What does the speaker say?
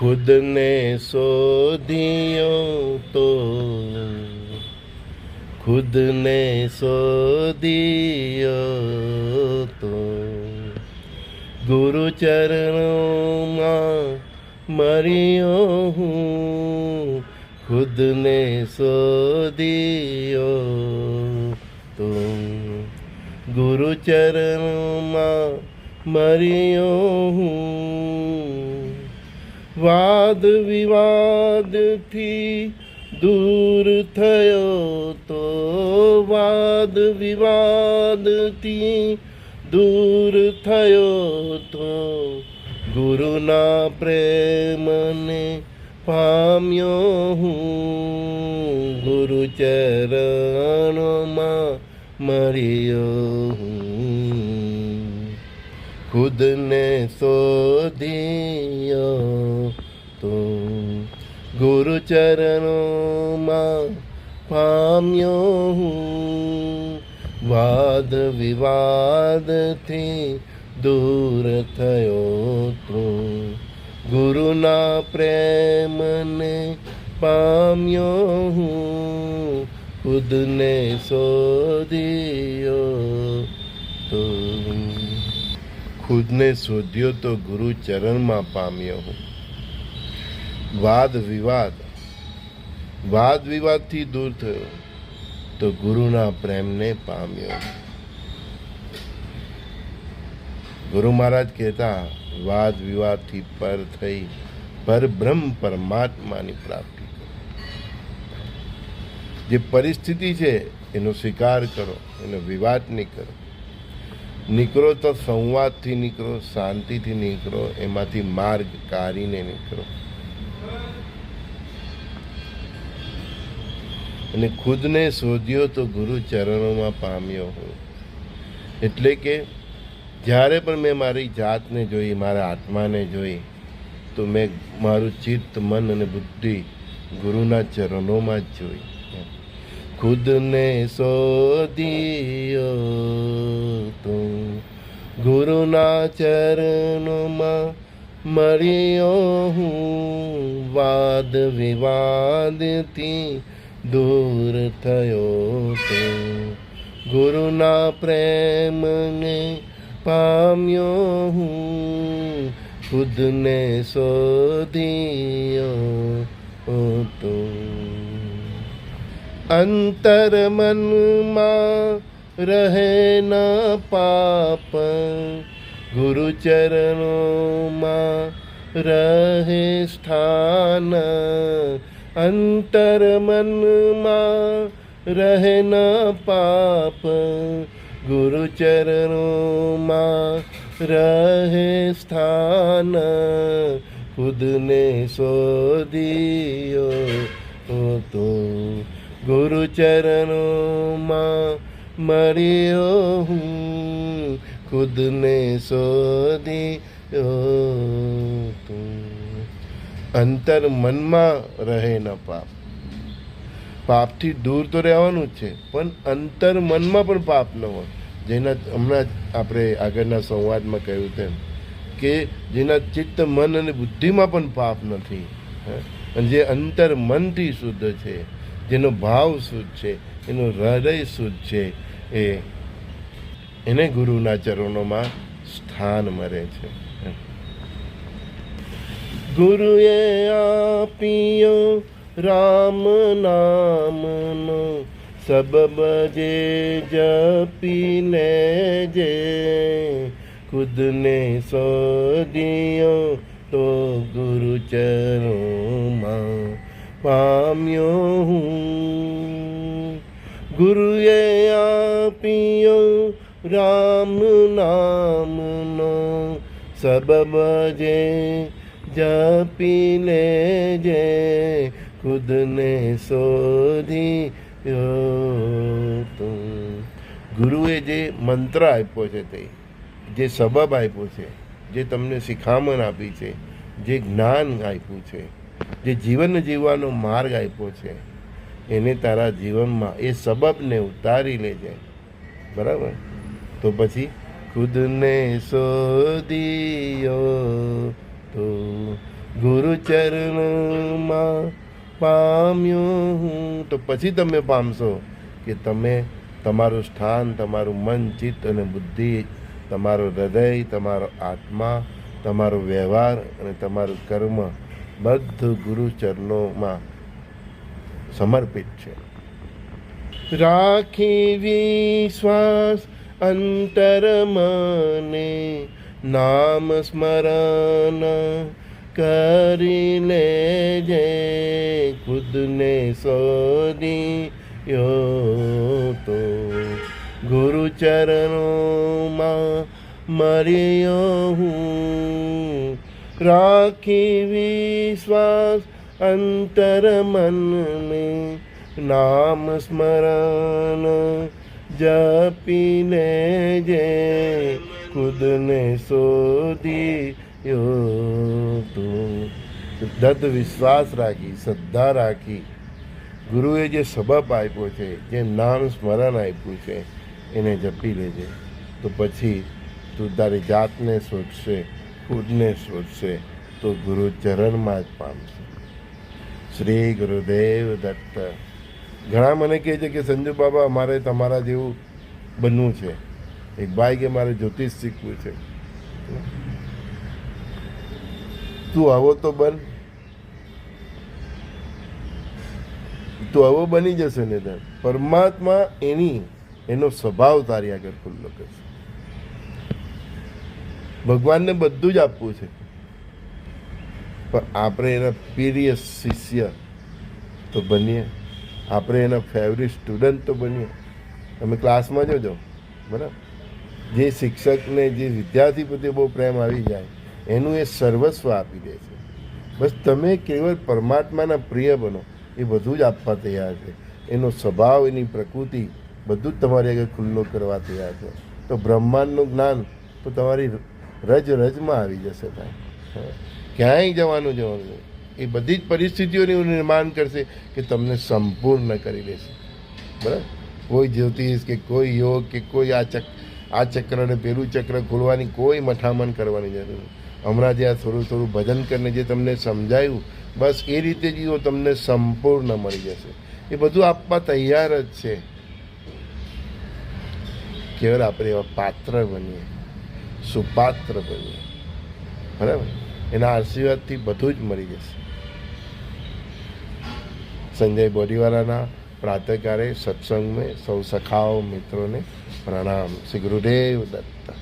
ખુદને શોધ્યો તો ખુદને શોધ્યો તો ગુરુ ચરણોમાં મર્યો હું ખુદને શોધ્યો તો ગુરુ ચરણોમાં મર્યો હું વાદ વિવાદથી દૂર થયો તો વાદ વિવાદથી દૂર થયો તો ગુરુના પ્રેમને પામ્યો હું. ગુરુ ચરણોમાં મળ્યો હું. ખુદને શોધ્યો ગુરુ ચરણોમાં પામ્યો હું વાદ વિવાદથી દૂર થયો તો ગુરુના પ્રેમને પામ્યો હું ખુદને શોધ્યો તો ખુદને શોધ્યો તો ગુરુ ચરણમાં પામ્યો હું વાદ વિવાદ. વાદ વિવાદથી દૂર થયો તો ગુરુના પ્રેમને પામ્યો. ગુરુ મહારાજ કહેતા, વાદ વિવાદથી પર થઈ પરબ્રહ્મ પરમાત્માની પ્રાપ્તિ જે પરિસ્થિતિ છે, એનો સ્વીકાર કરો, એનો વિવાદ નહીં કરો નીકળો તો સંવાદથી નીકળો, શાંતિથી નીકળો, એમાંથી માર્ગ કાઢીને નીકળો. અને ખુદને શોધ્યો તો ગુરુ ચરણોમાં પામ્યો હું. એટલે કે, જ્યારે પણ મેં મારી જાતને જોઈ, મારા આત્માને જોઈ, તો મેં મારું ચિત્ત, મન અને બુદ્ધિ ગુરુના ચરણોમાં જ જોઈ. ખુદને શોધ્યો તો ગુરુના ચરણોમાં મળ્યો હું વાદ વિવાદથી દૂર થયો તો ગુરુના પ્રેમને પામ્યો હું, ખુદને શોધ્યો તો અંતર મનમાં રહે ન પાપ ગુરુ ચરણોમાં રહે સ્થાન. અંતર મનમાં રહે ન પાપ. ગુરુ ચરણોમાં રહે સ્થાન. ખુદને શોધ્યો તો ગુરુ ચરણોમાં મળ્યો હું. ખુદને શોધી અંતર મનમાં રહે ન પાપ પાપથી દૂર તો રહેવાનું જ છે, પણ અંતર મનમાં પણ પાપ ન હોય. જેના હમણાં જ આપણે આગળના સંવાદમાં કહ્યું તેમ કે જેના ચિત્ત, મન અને બુદ્ધિમાં પણ પાપ નથી? અને જે અંતર મનથી શુદ્ધ છે, જેનો ભાવ શુદ્ધ છે, એનું હૃદય શુદ્ધ છે, એ એને ગુરુના ચરણોમાં સ્થાન મળે છે. ગુરુએ આપ્યો રામ નામનો સબબ જે જપીને જે ખુદને સોદિયો તો ગુરુ ચરોમાં પામ્યો હું. ગુરુએ આપ્યો રામ નામનો સબબ જે જપી લેજે, ખુદને શોધી તું ગુરુએ જે મંત્ર આપ્યો છે તે, જે સબબ આપ્યો છે, જે તમને શિખામણ આપી છે, જે જ્ઞાન આપ્યું છે, જે જીવન જીવવાનો માર્ગ આપ્યો છે, એને તારા જીવનમાં એ સબબને ઉતારી લેજે. બરાબર? તો પછી ખુદને શોધ્યો તો ગુરુ ચરણમાં પામ્યો હું. તો પછી તમે પામશો કે તમે તમારું સ્થાન, તમારું મન, ચિત્ત અને બુદ્ધિ, તમારું હૃદય, તમારો આત્મા, તમારો વ્યવહાર અને તમારું કર્મ બધું ગુરુ ચરણોમાં સમર્પિત છે. રાખી વિશ્વાસ અંતર મને નામ સ્મરણ કરી લેજે, ખુદને શોધી યો તો. ગુરુ ચરણોમાં મર્યો હું, રાખી વિશ્વાસ અંતર મનને નામ સ્મરણ જપી જે ખુદને શોધી તું. દત્ત વિશ્વાસ રાખી, શ્રદ્ધા રાખી. ગુરુએ જે સબબ આપ્યો છે, જે નામ સ્મરણ આપ્યું છે, એને જપી લેજે. તો પછી તું તારી જાતને શોધશે, ખુદને શોધશે, તો ગુરુ ચરણમાં જ પામશે. શ્રી ગુરુદેવ દત્ત. ઘણા મને કહે છે કે, સંજુ બાબા, અમારે તમારા જેવું બનવું છે. એક ભાઈ કે, મારે જ્યોતિષ શીખવું છે. તું આવો તો બન. તું આવો બની જશે ને તને પરમાત્મા એની, એનો સ્વભાવ તારી આગળ ખુલ્લો કરશે. ભગવાનને બધું જ આપવું છે. પણ આપણે એના પ્રિય શિષ્ય તો બનીએ. આપણે એના ફેવરિટ સ્ટુડન્ટ તો બનીએ તમે ક્લાસમાં જોજો બરાબર? જે શિક્ષકને, જે વિદ્યાર્થી પ્રત્યે બહુ પ્રેમ આવી જાય, એનું એ સર્વસ્વ આપી દે છે. બસ તમે કેવળ પરમાત્માના પ્રિય બનો, એ બધું જ આપવા તૈયાર છે. એનો સ્વભાવ, એની પ્રકૃતિ બધું જ તમારી આગળ ખુલ્લો કરવા તૈયાર છે. તો બ્રહ્માંડનું જ્ઞાન તો તમારી રજ રજમાં આવી જશે ભાઈ. ક્યાંય જવાનું જવાનું. એ બધી જ પરિસ્થિતિઓનું નિર્માણ કરશે કે તમને સંપૂર્ણ કરી દેશે. બરાબર? કોઈ જ્યોતિષ કે કોઈ યોગ કે કોઈ આ ચક, આ ચક્રને પેલું ચક્ર ખોલવાની કોઈ મઠામણ કરવાની જરૂર નથી. હમણાં જે આ થોડું થોડું ભજન કરીને જે તમને સમજાયું, બસ એ રીતે જીવો તમને સંપૂર્ણ મળી જશે. એ બધું આપવા તૈયાર જ છે. કેવળ આપણે એવા પાત્ર બનીએ. સુપાત્ર બનીએ. બરાબર? એના આશીર્વાદથી બધું જ મળી જશે. સંજય બોડીવાલાના પ્રાતકારે સત્સંગ મેં સૌ સખાઓ મિત્રોને પ્રણામ. શ્રી ગુરુદેવ દત્ત.